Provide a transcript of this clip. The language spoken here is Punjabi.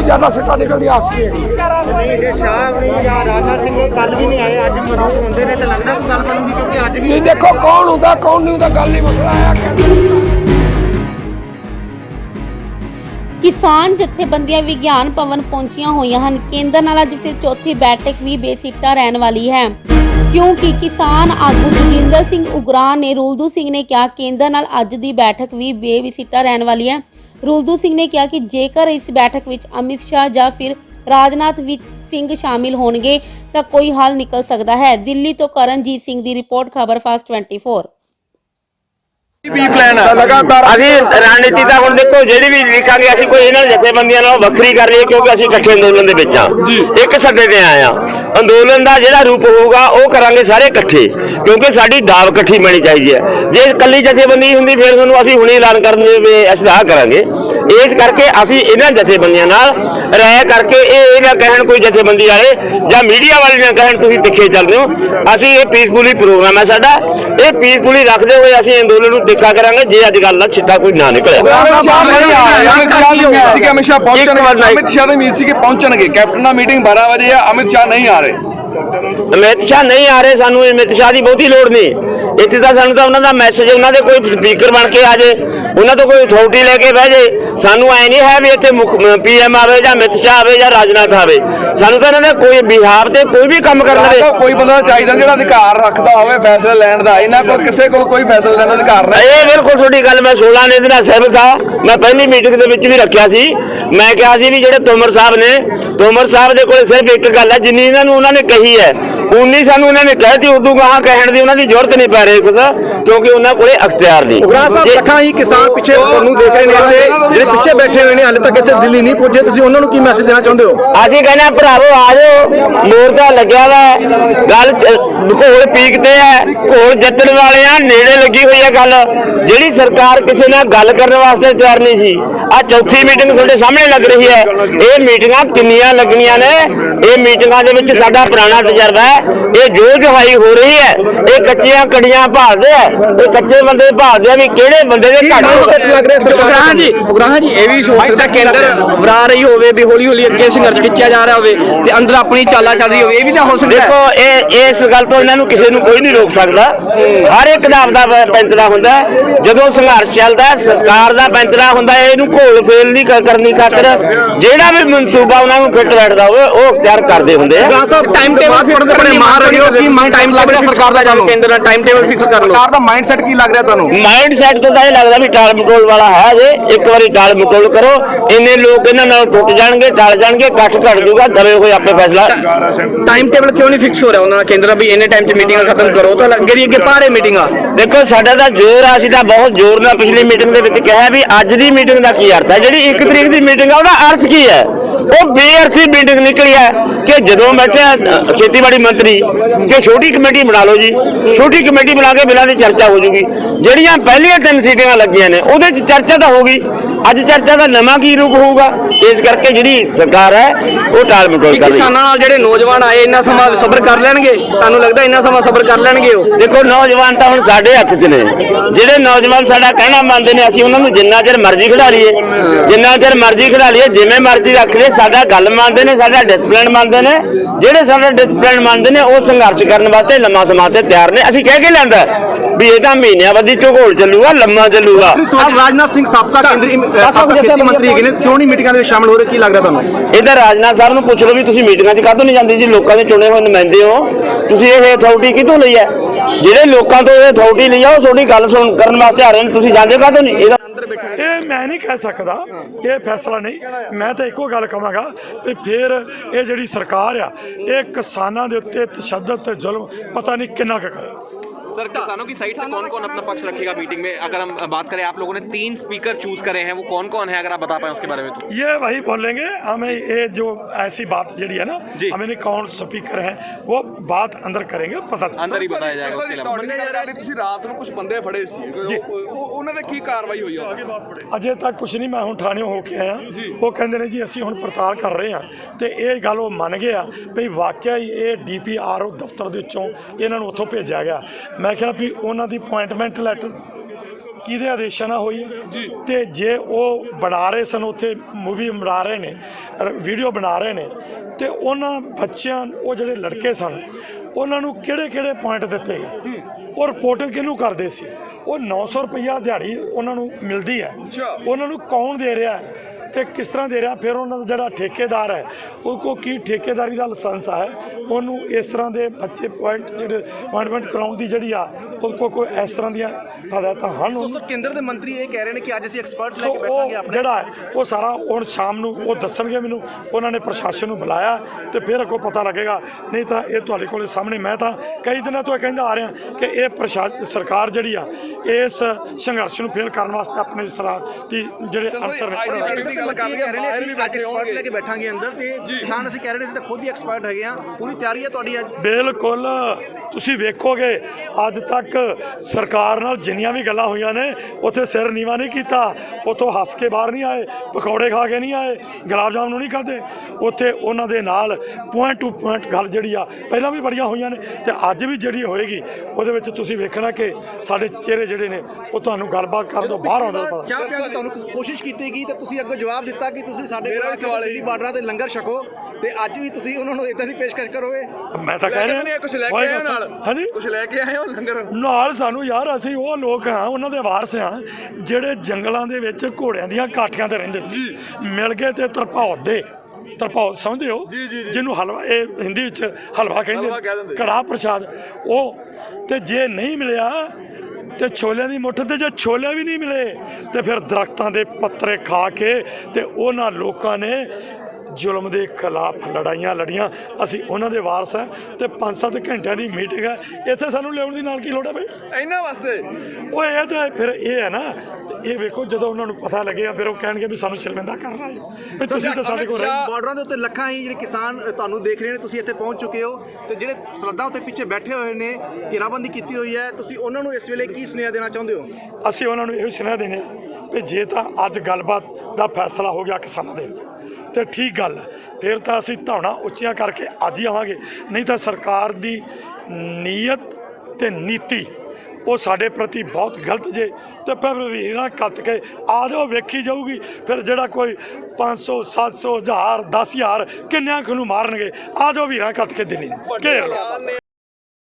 ਬਹੁਤ ਜ਼ਿਆਦਾ ਸਿੱਟਾ ਨਿਕਲਦੀਆਂ ਨਹੀਂ ਸ਼ਾਹ ਆਪਣੀ ਜਾਂ ਰਾਜਨਾਥ ਸਿੰਘ ਕੱਲ ਵੀ ਨਹੀਂ ਆਏ ਅੱਜ ਮੌਜੂਦ ਹੁੰਦੇ ਨੇ ਤਾਂ ਲੱਗਦਾ ਕੋਈ ਗੱਲ ਬਣੂਗੀ ਕਿਉਂਕਿ ਅੱਜ ਵੀ ਇਹ ਦੇਖੋ ਕੌਣ ਹੁੰਦਾ, ਕੌਣ ਨਹੀਂ ਹੁੰਦਾ, ਗੱਲ ਨਹੀਂ ਮਸਲਾ ਆਇਆ ਕਿਸਾਨ ਜਥੇਬੰਦੀਆਂ ਵਿਗਿਆਨ ਭਵਨ ਪਹੁੰਚੀਆਂ ਹੋਈਆਂ ਹਨ। ਕੇਂਦਰ ਨਾਲ ਅੱਜ ਫਿਰ ਚੌਥੀ ਬੈਠਕ ਵੀ ਬੇਸਿੱਟਾ ਰਹਿਣ ਵਾਲੀ ਹੈ। ਕਿਉਂਕਿ ਕਿਸਾਨ ਆਗੂ ਜੋਗਿੰਦਰ ਸਿੰਘ ਉਗਰਾਹ ਨੇ ਰੂਲਦੂ ਸਿੰਘ ਨੇ ਕਿਹਾ, ਕੇਂਦਰ ਨਾਲ ਅੱਜ ਦੀ ਬੈਠਕ ਵੀ ਬੇਵਿਸਿੱਟਾ ਰਹਿਣ ਵਾਲੀ ਹੈ। ਰੂਲਦੂ ਸਿੰਘ ਨੇ ਕਿਹਾ ਕਿ ਜੇਕਰ ਇਸ ਬੈਠਕ ਵਿੱਚ ਅਮਿਤ ਸ਼ਾਹ ਜਾਂ ਫਿਰ ਰਾਜਨਾਥ ਸਿੰਘ ਸ਼ਾਮਿਲ ਹੋਣਗੇ ਤਾਂ ਕੋਈ ਹੱਲ ਨਿਕਲ ਸਕਦਾ ਹੈ। ਦਿੱਲੀ ਤੋਂ ਕਰਨਜੀਤ ਸਿੰਘ ਦੀ ਰਿਪੋਰਟ ਖਬਰ ਫਾਸਟ 24 ਵੀ ਪਲਾਨ ਆ? ਅਸੀਂ ਰਣਨੀਤੀ ਤਾਂ ਹੁਣ ਦੇਖੋ ਜਿਹੜੀ ਵੀ ਲਿਖਾਂਗੇ ਅਸੀਂ ਕੋਈ ਇਹਨਾਂ ਜਥੇਬੰਦੀਆਂ ਨਾਲ ਵੱਖਰੀ ਕਰ ਲਈਏ ਕਿਉਂਕਿ ਅਸੀਂ ਇਕੱਠੇ ਅੰਦੋਲਨ ਦੇ ਵਿੱਚ ਆ ਇੱਕ ਸੱਦੇ ਤੇ ਆਏ ਆ ਅੰਦੋਲਨ ਦਾ ਜਿਹੜਾ ਰੂਪ ਹੋਊਗਾ ਉਹ ਕਰਾਂਗੇ ਸਾਰੇ ਇਕੱਠੇ ਕਿਉਂਕਿ ਸਾਡੀ ਦਾਵ ਇਕੱਠੀ ਬਣੀ ਚਾਹੀਦੀ ਹੈ। ਜੇ ਇਕੱਲੀ ਜਥੇਬੰਦੀ ਹੁੰਦੀ ਫਿਰ ਤੁਹਾਨੂੰ ਅਸੀਂ ਹੁਣੇ ਐਲਾਨ ਕਰਨ ਦੇ ਵੀ ਅਸੀਂ ਆਹ ਕਰਾਂਗੇ। ਇਸ ਕਰਕੇ ਅਸੀਂ ਇਹਨਾਂ ਜਥੇਬੰਦੀਆਂ ਨਾਲ ਰਾਇ ਕਰਕੇ ਇਹ ਇਹ ਨਾ ਕਹਿਣ ਕੋਈ ਜਥੇਬੰਦੀ ਵਾਲੇ ਜਾਂ ਮੀਡੀਆ ਵਾਲੇ ਨਾ ਕਹਿਣ ਤੁਸੀਂ ਤਿੱਖੇ ਚੱਲਦੇ ਹੋ। ਅਸੀਂ ਇਹ ਪੀਸਫੁਲੀ ਪ੍ਰੋਗਰਾਮ ਹੈ ਸਾਡਾ। ਇਹ ਪੀਸਫੁਲੀ ਰੱਖਦੇ ਹੋਏ ਅਸੀਂ ਅੰਦੋਲਨ ਨੂੰ ਤਿੱਖਾ ਕਰਾਂਗੇ ਜੇ ਅੱਜ ਗੱਲ ਦਾ ਛਿੱਟਾ ਕੋਈ ਨਾ ਨਿਕਲਿਆ। ਅਮਿਤ ਸ਼ਾਹ ਇੱਕ ਵਾਰ ਨਹੀਂ। ਅਮਿਤ ਸ਼ਾਹ ਦੀ ਉਮੀਦ ਸੀ ਕਿ ਪਹੁੰਚਣਗੇ। ਕੈਪਟਨ ਦਾ ਮੀਟਿੰਗ 12 ਵਜੇ ਆ ਅਮਿਤ ਸ਼ਾਹ ਨਹੀਂ ਆ ਰਹੇ। ਅਮਿਤ ਸ਼ਾਹ ਨਹੀਂ ਆ ਰਹੇ ਸਾਨੂੰ ਅਮਿਤ ਸ਼ਾਹ ਦੀ ਬਹੁਤੀ ਲੋੜ ਨਹੀਂ। ਇੱਥੇ ਤਾਂ ਸਾਨੂੰ ਤਾਂ ਉਹਨਾਂ ਦਾ ਮੈਸੇਜ ਉਹਨਾਂ ਦੇ ਕੋਈ ਸਪੀਕਰ ਬਣ ਕੇ ਆ ਜੇ ਉਹਨਾਂ ਤੋਂ ਕੋਈ ਅਥਾਰਟੀ ਲੈ ਕੇ ਬਹਿ ਜੇ ਸਾਨੂੰ ਐ ਨਹੀਂ ਹੈ ਵੀ ਇੱਥੇ ਮੁੱਖ ਪੀਐਮ ਆਵੇ ਜਾਂ ਅਮਿਤ ਸ਼ਾਹ ਆਵੇ ਜਾਂ ਰਾਜਨਾਥ ਆਵੇ। ਸਾਨੂੰ ਤਾਂ ਇਹਨਾਂ ਦੇ ਕੋਈ ਬਿਹਾਰ ਤੇ ਕੋਈ ਵੀ ਕੰਮ ਕਰਨ ਦੇ ਕੋਈ ਬੰਦਾ ਚਾਹੀਦਾ ਜਿਹੜਾ ਅਧਿਕਾਰ ਰੱਖਦਾ ਹੋਵੇ ਫੈਸਲਾ ਲੈਣ ਦਾ ਇਹਨਾਂ ਕੋਲ ਕਿਸੇ ਕੋਲ ਕੋਈ ਫੈਸਲਾ ਲੈਣ ਦਾ ਅਧਿਕਾਰ ਨਹੀਂ। ਇਹ ਬਿਲਕੁਲ ਤੁਹਾਡੀ ਗੱਲ ਮੈਂ 16 ਨੇ ਇਹਦੇ ਨਾਲ ਸਹਿਮਤ ਹਾਂ। ਮੈਂ ਪਹਿਲੀ ਮੀਟਿੰਗ ਦੇ ਵਿੱਚ ਵੀ ਰੱਖਿਆ ਸੀ। ਮੈਂ ਕਿਹਾ ਸੀ ਵੀ ਜਿਹੜੇ ਤੋਮਰ ਸਾਹਿਬ ਨੇ ਤੋਮਰ ਸਾਹਿਬ ਦੇ ਕੋਲ ਸਿਰਫ ਇੱਕ ਗੱਲ ਹੈ ਜਿੰਨੀ ਇਹਨਾਂ ਨੂੰ ਉਹਨਾਂ ਨੇ ਕਹੀ ਹੈ ਉਨੀ ਸਾਨੂੰ ਇਹਨਾਂ ਨੇ ਕਹਿਤੀ ਉਦੋਂ ਗਾਹਾਂ ਕਹਿਣ ਦੀ ਉਹਨਾਂ ਦੀ ਜ਼ਰੂਰਤ ਨਹੀਂ ਪੈ ਰਹੀ ਕੁਛ ਕਿਉਂਕਿ ਉਹਨਾਂ ਕੋਲੇ ਅਖਤਿਆਰ ਨਹੀਂ ਲੱਖਾਂ ਹੀ ਕਿਸਾਨ ਪਿੱਛੇ ਤੁਹਾਨੂੰ ਦੇਖ ਰਹੇ ਨੇ ਇੱਥੇ ਜਿਹੜੇ ਪਿੱਛੇ ਬੈਠੇ ਹੋਏ ਨੇ ਹਾਲੇ ਤੱਕ ਇੱਥੇ ਦਿੱਲੀ ਨਹੀਂ ਪਹੁੰਚੇ ਤੁਸੀਂ ਉਹਨਾਂ ਨੂੰ ਕੀ ਮੈਸੇਜ ਦੇਣਾ ਚਾਹੁੰਦੇ ਹੋ? ਅਸੀਂ ਕਹਿੰਦੇ ਭਰਾਵੋ ਆ ਜਾਓ ਮੋਰਚਾ ਲੱਗਿਆ ਵਾ। ਗੱਲ ਘੋਲ ਪੀਕ ਤੇ ਹੈ ਘੋਲ ਜਿੱਤਣ ਵਾਲੇ ਆ ਨੇੜੇ ਲੱਗੀ ਹੋਈ ਹੈ ਗੱਲ। ਜਿਹੜੀ ਸਰਕਾਰ ਕਿਸੇ ਨਾਲ ਗੱਲ ਕਰਨ ਵਾਸਤੇ ਤਿਆਰ ਨਹੀਂ ਸੀ। ਆ ਚੌਥੀ ਮੀਟਿੰਗ ਤੁਹਾਡੇ ਸਾਹਮਣੇ ਲੱਗ ਰਹੀ ਹੈ। ਇਹ ਮੀਟਿੰਗਾਂ ਕਿੰਨੀਆਂ ਲੱਗਣੀਆਂ ਨੇ? ਇਹ ਮੀਟਿੰਗਾਂ ਦੇ ਵਿੱਚ ਸਾਡਾ ਪੁਰਾਣਾ ਤਜਰਬਾ ਹੈ। ਇਹ ਜੋ ਜਹਾਈ ਹੋ ਰਹੀ ਹੈ। ਇਹ ਕੱਚੀਆਂ ਕੜੀਆਂ ਭਾਲਦੇ ਆ। ਇਹ ਕੱਚੇ ਬੰਦੇ ਭਾਲਦੇ ਆ ਵੀ ਕਿਹੜੇ ਬੰਦੇ ਦੇ ਘੱਟ ਲੱਗ ਰਿਹਾ ਸਰਕਾਰ ਜੀ ਉਗਰਾਹਾਂ ਜੀ ਇਹ ਵੀ ਸੋਚ ਸਕਦਾ ਕੇਂਦਰ ਵਰਾ ਰਹੀ ਹੋਵੇ ਵੀ ਹੌਲੀ ਹੌਲੀ ਅੱਗੇ ਸੰਘਰਸ਼ ਖਿੱਚਿਆ ਜਾ ਰਿਹਾ ਹੋਵੇ ਤੇ ਅੰਦਰ ਆਪਣੀ ਚਾਲਾ ਚੱਲ ਰਹੀ ਹੋਵੇ ਇਹ ਵੀ ਤਾਂ ਹੋ ਸਕਦਾ ਦੇਖੋ ਇਹ ਇਸ ਗੱਲ ਤੋਂ ਇਹਨਾਂ ਨੂੰ ਕਿਸੇ ਨੂੰ ਕੋਈ ਨਹੀਂ ਰੋਕ ਸਕਦਾ। ਹਰ ਇੱਕ ਦਾ ਆਪਦਾ ਪੈਂਤਰਾ ਹੁੰਦਾ। ਜਦੋਂ ਸੰਘਰਸ਼ ਚੱਲਦਾ ਹੈ, ਸਰਕਾਰ ਦਾ ਪੈਂਤਰਾ ਹੁੰਦਾ ਇਹਨੂੰ ਘੋਲ ਫੇਲ ਨਹੀਂ ਕਰਨੀ ਖਾਤਰ ਜਿਹੜਾ ਵੀ ਮਨਸੂਬਾ ਉਹਨਾਂ ਨੂੰ ਫਿੱਟ ਬੈਠਦਾ ਹੋਵੇ ਉਹ ਅਖਤਿਆਰ ਕਰਦੇ ਹੁੰਦੇ ਆ। ਟਾਈਮ ਟੇਬਲ ਫਿਕਸ ਆਪਣੇ ਮਾਰ ਰਹੇ ਹੋ ਕੀ ਟਾਈਮ ਲੱਗ ਰਿਹਾ ਸਰਕਾਰ ਦਾ ਜਾਨੂੰ ਕੇਂਦਰ ਦਾ ਟਾਈਮ ਟੇਬਲ ਫਿਕਸ ਕਰ ਲਓ। ਸਰਕਾਰ ਦਾ ਮਾਈਂਡਸੈਟ ਕੀ ਲੱਗ ਰਿਹਾ ਤੁਹਾਨੂੰ? ਮਾਈਂਡ ਸੈਟ ਤੋਂ ਤਾਂ ਇਹ ਲੱਗਦਾ ਵੀ ਟਾਲ ਮਟੋਲ ਵਾਲਾ ਹੈ ਜੇ ਇੱਕ ਵਾਰੀ ਟਾਲ ਮਟੋਲ ਕਰੋ ਇੰਨੇ ਲੋਕ ਇਹਨਾਂ ਨਾਲ ਟੁੱਟ ਜਾਣਗੇ ਟਲ ਜਾਣਗੇ ਇਕੱਠ ਘਟ ਜੂਗਾ ਦਵੇ ਹੋਏ ਆਪੇ ਫੈਸਲਾ। ਟਾਈਮ ਟੇਬਲ ਕਿਉਂ ਨਹੀਂ ਫਿਕਸ ਹੋ ਰਿਹਾ ਉਹਨਾਂ ਦਾ? ਕੇਂਦਰ ਦਾ ਵੀ ਇੰਨੇ ਟਾਈਮ 'ਚ ਮੀਟਿੰਗਾਂ ਖਤਮ ਕਰੋ, ਤਾਂ ਅੱਗੇ ਦੀ ਅੱਗੇ ਪਾਰੇ ਮੀਟਿੰਗਾਂ ਦੇਖੋ, ਸਾਡਾ ਤਾਂ ਜ਼ੋਰ ਆ, ਅਸੀਂ ਤਾਂ ਬਹੁਤ ਜ਼ੋਰ ਨਾਲ ਪਿਛਲੀ ਮੀਟਿੰਗ ਦੇ ਵਿੱਚ ਕਿਹਾ ਵੀ ਅੱਜ ਦੀ ਮੀਟਿੰਗ ਦਾ ਕੀ ਅਰਥ ਹੈ ਜਿਹੜੀ 1 ਤਰੀਕ ਦੀ ਮੀਟਿੰਗ ਆ, ਉਹਦਾ ਅਰਥ ਕੀ ਹੈ? ਉਹ ਬੇਅਰਥੀ ਮੀਟਿੰਗ ਨਿਕਲੀ ਹੈ ਕਿ ਜਦੋਂ ਬੈਠਿਆ ਖੇਤੀਬਾੜੀ ਮੰਤਰੀ ਕਿ ਛੋਟੀ ਕਮੇਟੀ ਬਣਾ ਲਓ ਜੀ, ਛੋਟੀ ਕਮੇਟੀ ਬਣਾ ਕੇ ਬਿਲਾਂ ਦੀ ਚਰਚਾ ਹੋ ਜੂਗੀ। ਜਿਹੜੀਆਂ ਪਹਿਲੀਆਂ ਤਿੰਨ ਸੀਟਾਂ ਲੱਗੀਆਂ ਨੇ, ਉਹਦੇ 'ਚ ਚਰਚਾ ਤਾਂ ਹੋ ਗਈ। ਅੱਜ ਚਰਚਾ ਦਾ ਨਵਾਂ ਕੀ ਰੂਪ ਹੋਊਗਾ? ਇਸ ਕਰਕੇ ਜਿਹੜੀ ਸਰਕਾਰ ਹੈ ਉਹ ਟਾਲ ਮਟੋਲ ਕਰ ਰਹੀ ਹੈ। ਕਿਸਾਨਾਂ ਨਾਲ ਜਿਹੜੇ ਨੌਜਵਾਨ ਆਏ ਇੰਨਾ ਸਮਾਂ ਸਬਰ ਕਰ ਲੈਣਗੇ? ਤੁਹਾਨੂੰ ਲੱਗਦਾ ਇੰਨਾ ਸਮਾਂ ਸਬਰ ਕਰ ਲੈਣਗੇ ਉਹ? ਦੇਖੋ ਨੌਜਵਾਨ ਤਾਂ ਹੁਣ ਸਾਡੇ ਹੱਥ 'ਚ ਨੇ। ਜਿਹੜੇ ਨੌਜਵਾਨ ਸਾਡਾ ਕਹਿਣਾ ਮੰਨਦੇ ਨੇ ਅਸੀਂ ਉਹਨਾਂ ਨੂੰ ਜਿੰਨਾ ਚਿਰ ਮਰਜ਼ੀ ਖਿਡਾ ਲਈਏ। ਜਿੰਨਾ ਚਿਰ ਮਰਜ਼ੀ ਖਿਡਾ ਲਈਏ ਜਿਵੇਂ ਮਰਜ਼ੀ ਰੱਖ ਲਈਏ ਸਾਡਾ ਗੱਲ ਮੰਨਦੇ ਨੇ ਸਾਡਾ ਡਿਸਪਲਿਨ ਮੰਨਦੇ ਨੇ। ਜਿਹੜੇ ਸਾਡਾ ਡਿਸਪਲਿਨ ਮੰਨਦੇ ਨੇ ਉਹ ਸੰਘਰਸ਼ ਕਰਨ ਵਾਸਤੇ ਲੰਮਾ ਸਮਾਂ ਤੇ ਤਿਆਰ ਨੇ। ਅਸੀਂ ਕਹਿ ਕੇ ਲੈਂਦਾ ਵੀ ਇਹ ਤਾਂ ਮਹੀਨਿਆਂ ਬੱਧੀ ਝਗੋਲ ਚੱਲੂਗਾ ਲੰਮਾ ਚੱਲੂਗਾ। ਸਾਹਿਬ ਰਾਜਨਾਥ ਸਿੰਘ ਸਾਬਕਾ ਕੇਂਦਰੀ ਸਾਬਕਾ ਖੇਤੀ ਮੰਤਰੀ ਹੈਗੇ ਨੇ? ਕਿਉਂ ਨਹੀਂ ਮੀਟਿੰਗਾਂ ਦੇ ਵਿੱਚ ਸ਼ਾਮਲ ਹੋ ਰਹੇ? ਕੀ ਲੱਗ ਰਿਹਾ ਤੁਹਾਨੂੰ? ਇਹਦਾ ਰਾਜਨਾਥ ਸਾਹਿਬ ਨੂੰ ਪੁੱਛ ਲਓ ਵੀ ਤੁਸੀਂ ਮੀਟਿੰਗਾਂ 'ਚ ਕਾਹਤੋਂ ਨਹੀਂ ਜਾਂਦੇ ਜੀ? ਲੋਕਾਂ ਦੇ ਚੁਣੇ ਹੋਏ ਨੁਮਾਇੰਦੇ ਹੋ। ਤੁਸੀਂ ਇਹ ਅਥਾਰਟੀ ਕਿੱਥੋਂ ਲਈ ਹੈ? ਜਿਹੜੇ ਲੋਕਾਂ ਤੋਂ ਇਹ ਅਥਾਰਟੀ ਲਈ ਆ ਉਹ ਤੁਹਾਡੀ ਗੱਲ ਸੁਣ ਕਰਨ ਵਾਸਤੇ ਆ ਰਹੇ ਨੇ। ਤੁਸੀਂ ਜਾਂਦੇ ਕਾਹਤੋਂ ਨਹੀਂ? ਇਹਦਾ ਇਹ ਮੈਂ ਨਹੀਂ ਕਹਿ ਸਕਦਾ ਇਹ ਫੈਸਲਾ ਨਹੀਂ। ਮੈਂ ਤਾਂ ਇੱਕੋ ਗੱਲ ਕਹਾਂਗਾ ਵੀ ਫਿਰ ਇਹ ਜਿਹੜੀ ਸਰਕਾਰ ਆ ਇਹ ਕਿਸਾਨਾਂ ਦੇ ਉੱਤੇ ਤਸ਼ੱਦਦ ਤੇ ਜ਼ੁਲਮ ਪਤਾ ਨਹੀਂ ਕਿੰਨਾ ਕੁ ਕਰੇ। सर किसानों की साइड से कौन कौन अपना पक्ष रखेगा मीटिंग में अगर हम बात करें आप लोगों ने तीन स्पीकर चूज करे हैं वो कौन कौन है अगर आप बता पाए उसके बारे में तो ये वही बोलेंगे हमें ये जो ऐसी बात जड़ी है ना जी। हमें नहीं कौन स्पीकर है वो बात अंदर करेंगे पता अंदर ही बताया जाएगा उसके अलावा ਮੰਨਿਆ ਜਾ ਰਿਹਾ ਵੀ ਤੁਸੀਂ ਰਾਤ ਨੂੰ ਕੁਝ ਬੰਦੇ ਫੜੇ ਸੀ ਉਹ- ਉਹ- ਉਹਨਾਂ ਦੇ ਕੀ ਕਾਰਵਾਈ ਹੋਈ ਆ ਅਜੇ ਤੱਕ ਕੁਝ ਨਹੀਂ ਮੈਂ ਹੁਣ ਥਾਣੇ ਹੋ ਕੇ ਆਇਆ ਉਹ ਕਹਿੰਦੇ ਨੇ ਜੀ ਅਸੀਂ ਹੁਣ ਪੜਤਾਲ ਕਰ ਰਹੇ ਹਾਂ ਤੇ ਇਹ ਗੱਲ ਉਹ ਮੰਨ ਗਏ ਆ ਵੀ ਵਾਕਿਆ ਹੀ ਇਹ ਡੀਪੀਆਰਓ ਦਫ਼ਤਰ ਦੇ ਵਿੱਚੋਂ ਇਹਨਾਂ ਨੂੰ ਉੱਥੋਂ ਭੇਜਿਆ ਗਿਆ ਮੈਂ ਕਿਹਾ ਵੀ ਉਹਨਾਂ ਦੀ ਅਪਾਇੰਟਮੈਂਟ ਲੈਟਰ ਕਿਹਦੇ ਆਦੇਸ਼ਾਂ ਨਾਲ ਹੋਈ? ਤੇ ਜੇ ਉਹ ਬਣਾ ਰਹੇ ਸਨ ਉੱਥੇ ਮੂਵੀ ਬਣਾ ਰਹੇ ਨੇ ਵੀਡੀਓ ਬਣਾ ਰਹੇ ਨੇ ਤੇ ਉਹਨਾਂ ਬੱਚਿਆਂ ਉਹ ਜਿਹੜੇ ਲੜਕੇ ਸਨ ਉਹਨਾਂ ਨੂੰ ਕਿਹੜੇ ਕਿਹੜੇ ਪੁਆਇੰਟ ਦਿੱਤੇ? ਗਏ ਉਹ ਰਿਪੋਰਟਿੰਗ ਕਿਹਨੂੰ ਕਰਦੇ ਸੀ? ਉਹ 900 ਰੁਪਈਆ ਦਿਹਾੜੀ ਉਹਨਾਂ ਨੂੰ ਮਿਲਦੀ ਹੈ। ਉਹਨਾਂ ਨੂੰ ਕੌਣ ਦੇ ਰਿਹਾ ਹੈ? ਤੇ ਕਿਸ ਤਰ੍ਹਾਂ ਦੇ ਰਿਹਾ, ਫਿਰ ਉਹਨਾਂ ਦਾ ਜਿਹੜਾ ਠੇਕੇਦਾਰ ਹੈ, ਉਹ ਕੋ ਕੀ ਠੇਕੇਦਾਰੀ ਦਾ ਲਾਇਸੈਂਸ ਹੈ ਉਹਨੂੰ ਇਸ ਤਰ੍ਹਾਂ ਦੇ ਬੱਚੇ ਪੁਆਇੰਟ ਜਿਹੜੇ ਅਪਾਇੰਟਮੈਂਟ ਕਰਾਉਣ ਦੀ ਜਿਹੜੀ ਆ ਉਹ ਕੋ ਕੋਈ ਇਸ ਤਰ੍ਹਾਂ ਦੀਆਂ ਹਦਾਇਤਾਂ ਹਨ ਦੋਸਤੋ ਕੇਂਦਰ ਦੇ ਮੰਤਰੀ ਇਹ ਕਹਿ ਰਹੇ ਨੇ ਕਿ ਅੱਜ ਅਸੀਂ ਐਕਸਪਰਟ ਲੈ ਸੋ ਕੇ ਬੈਠਾਂਗੇ ਆਪਣੇ। ਜਿਹੜਾ ਉਹ ਸਾਰਾ ਹੁਣ ਸ਼ਾਮ ਨੂੰ ਉਹ ਦੱਸਣਗੇ ਮੈਨੂੰ। ਉਹਨਾਂ ਨੇ ਪ੍ਰਸ਼ਾਸਨ ਨੂੰ ਬੁਲਾਇਆ ਤੇ ਫਿਰ ਅੱਗੋਂ ਪਤਾ ਲੱਗੇਗਾ। ਨਹੀਂ ਤਾਂ ਇਹ ਤੁਹਾਡੇ ਕੋਲੇ ਸਾਹਮਣੇ ਮੈਂ ਤਾਂ ਕਈ ਦਿਨਾਂ ਤੋਂ ਇਹ ਕਹਿੰਦਾ ਆ ਰਿਹਾ ਕਿ ਇਹ ਪ੍ਰਸ਼ਾਸਨ ਸਰਕਾਰ ਜਿਹੜੀ ਆ ਇਸ ਸੰਘਰਸ਼ ਨੂੰ ਫੇਲ ਕਰਨ ਵਾਸਤੇ ਆਪਣੇ ਸਰਕਾਰ ਦੀ ਜਿਹੜੇ ਅਨਸਰ ਨੇ। ਐਕਸਪਰਟ ਲੈ ਕੇ ਬੈਠਾਂਗੇ ਅੰਦਰ ਤੇ ਕਿਸਾਨ ਅਸੀਂ ਕਹਿ ਰਹੇ ਅਸੀਂ ਤਾਂ ਖੁਦ ਹੀ ਐਕਸਪਰਟ ਹੈਗੇ ਆ ਪੂਰੀ ਤਿਆਰੀ ਹੈ ਤੁਹਾਡੀ ਅੱਜ। ਬਿਲਕੁਲ। ਤੁਸੀਂ ਵੇਖੋਗੇ ਅੱਜ ਤੱਕ ਸਰਕਾਰ ਨਾਲ ਜਿੰਨੀਆਂ ਵੀ ਗੱਲਾਂ ਹੋਈਆਂ ਨੇ ਉੱਥੇ ਸਿਰ ਨੀਵਾ ਨਹੀਂ ਕੀਤਾ। ਉੱਥੋਂ ਹੱਸ ਕੇ ਬਾਹਰ ਨਹੀਂ ਆਏ ਪਕੌੜੇ ਖਾ ਕੇ ਨਹੀਂ ਆਏ ਗੁਲਾਬ ਜਾਮਨ ਨਹੀਂ ਖਾਦੇ ਉੱਥੇ ਉਹਨਾਂ ਦੇ ਨਾਲ ਪੁਆਇੰਟ ਟੂ ਪੁਆਇੰਟ ਗੱਲ ਜਿਹੜੀ ਆ ਪਹਿਲਾਂ ਵੀ ਬੜੀਆਂ ਹੋਈਆਂ ਨੇ ਤੇ ਅੱਜ ਵੀ ਜਿਹੜੀ ਹੋਏਗੀ ਉਹਦੇ ਵਿੱਚ ਤੁਸੀਂ ਵੇਖਣਾ ਕਿ ਸਾਡੇ ਚਿਹਰੇ ਜਿਹੜੇ ਨੇ ਉਹ ਤੁਹਾਨੂੰ ਗੱਲਬਾਤ ਕਰਨ ਤੋਂ ਬਾਹਰ ਆਉਂਦੇ ਪਤਾ ਚਾਹ ਪਿਆ ਕੇ ਤੁਹਾਨੂੰ ਕੋਸ਼ਿਸ਼ ਕੀਤੀ ਗਈ ਤੇ ਤੁਸੀਂ ਅੱਗੋਂ ਜਵਾਬ ਦਿੱਤਾ ਕਿ ਤੁਸੀਂ ਸਾਡੇ ਕੋਲ ਬਾਰਡਰਾਂ ਤੇ ਲੰਗਰ ਛਕੋ। ਤੇ ਅੱਜ ਵੀ ਤੁਸੀਂ ਉਹਨਾਂ ਨੂੰ ਇਦਾਂ ਦੀ ਪੇਸ਼ਕਸ਼ ਕਰੋਗੇ? ਮੈਂ ਤਾਂ ਕਹਿ ਰਿਹਾ ਕੁਝ ਲੈ ਕੇ ਆਏ ਨਾਲ। ਹਾਂਜੀ? ਕੁਝ ਲੈ ਕੇ ਆਏ ਹੋ ਲੰਗਰ? ਨਾਲ ਸਾਨੂੰ ਯਾਰ ਅਸੀਂ ਉਹ ਲੋਕ ਹਾਂ ਉਹਨਾਂ ਦੇ ਵਾਰਸ ਹਾਂ ਜਿਹੜੇ ਜੰਗਲਾਂ ਦੇ ਵਿੱਚ ਘੋੜਿਆਂ ਦੀਆਂ ਕਾਠੀਆਂ ਤੇ ਰਹਿੰਦੇ ਸੀ। ਮਿਲ ਗਏ ਤੇ ਤਰਪਾਉਦੇ ਤਰਪਾਉ ਸਮਝਦੇ ਹੋ? ਜਿਹਨੂੰ ਹਲਵਾ ਇਹ ਹਿੰਦੀ ਵਿੱਚ ਹਲਵਾ ਹਲਵਾ ਕਹਿ ਕਹਿੰਦੇ। ਕੜਾਹ ਪ੍ਰਸ਼ਾਦ। ਉਹ ਤੇ ਜੇ ਨਹੀਂ ਮਿਲਿਆ ਤੇ ਛੋਲਿਆਂ ਦੀ ਮੁੱਠ ਤੇ ਜੇ ਛੋਲੇ ਵੀ ਨਹੀਂ ਮਿਲੇ ਤੇ ਫਿਰ ਦਰਖਤਾਂ ਦੇ ਪੱਤਰੇ ਖਾ ਕੇ ਤੇ ਉਹਨਾਂ ਲੋਕਾਂ ਨੇ ਜ਼ੁਲਮ ਦੇ ਖਿਲਾਫ ਲੜਾਈਆਂ ਲੜੀਆਂ। ਅਸੀਂ ਉਹਨਾਂ ਦੇ ਵਾਰਸ ਹਾਂ ਤੇ 5-7 ਘੰਟਿਆਂ ਦੀ ਮੀਟਿੰਗ ਹੈ। ਇੱਥੇ ਸਾਨੂੰ ਲਿਆਉਣ ਦੀ ਨਾਲ ਕੀ ਲੋੜ ਹੈ ਬਈ? ਇਹਨਾਂ ਵਾਸਤੇ। ਉਹ ਇਹ ਤਾਂ ਫਿਰ ਇਹ ਹੈ ਨਾ ਇਹ ਵੇਖੋ ਜਦੋਂ ਉਹਨਾਂ ਨੂੰ ਪਤਾ ਲੱਗੇਗਾ ਫਿਰ ਉਹ ਕਹਿਣਗੇ ਵੀ ਸਾਨੂੰ ਸ਼ਰਮਿੰਦਾ ਕਰਨਾ ਹੈ। ਵੀ ਤੁਸੀਂ ਤਾਂ ਸਾਡੇ ਕੋਲ ਰਹੇ ਬਾਰਡਰਾਂ ਦੇ ਉੱਤੇ ਲੱਖਾਂ ਹੀ ਜਿਹੜੇ ਕਿਸਾਨ ਤੁਹਾਨੂੰ ਦੇਖ ਰਹੇ ਨੇ ਤੁਸੀਂ ਇੱਥੇ ਪਹੁੰਚ ਚੁੱਕੇ ਹੋ ਤੇ ਜਿਹੜੇ ਸਰਦਾਂ ਉੱਤੇ ਪਿੱਛੇ ਬੈਠੇ ਹੋਏ ਨੇ ਘੇਰਾਬੰਦੀ ਕੀਤੀ ਹੋਈ ਹੈ ਤੁਸੀਂ ਉਹਨਾਂ ਨੂੰ ਇਸ ਵੇਲੇ ਕੀ ਸੁਨੇਹਾ ਦੇਣਾ ਚਾਹੁੰਦੇ ਹੋ? ਅਸੀਂ ਉਹਨਾਂ ਨੂੰ ਇਹ ਸੁਨੇਹਾ ਦੇਣੇ ਵੀ ਜੇ ਤਾਂ ਅੱਜ ਗੱਲਬਾਤ ਦਾ ਫੈਸਲਾ ਹੋ ਗਿਆ ਕਿਸਾਨਾਂ ਦੇ ਵਿੱਚ ਤੇ ਠੀਕ ਗੱਲ ਹੈ ਫਿਰ ਤਾਂ ਅਸੀਂ ਧੌਣਾ ਉੱਚੀਆਂ ਕਰਕੇ ਅੱਜ ਹੀ ਆਵਾਂਗੇ। ਨਹੀਂ ਤਾਂ ਸਰਕਾਰ ਦੀ ਨੀਅਤ ਤੇ ਨੀਤੀ ਉਹ ਸਾਡੇ ਪ੍ਰਤੀ ਬਹੁਤ ਗਲਤ ਜੇ ਤੇ ਫਿਰ ਵੀਰਾਂ ਕੱਤ ਕੇ ਆ ਜਾਓ ਵੇਖੀ ਜਾਊਗੀ। ਫਿਰ ਜਿਹੜਾ ਕੋਈ 500 700 1000 10000 ਕਿੰਨਿਆਂ ਨੂੰ ਮਾਰਨਗੇ ਆ ਜਾਓ ਵੀਰਾਂ ਕੱਤ ਕੇ ਦਿੱਲੀ ਘੇਰ ਲਓ। ਨੇ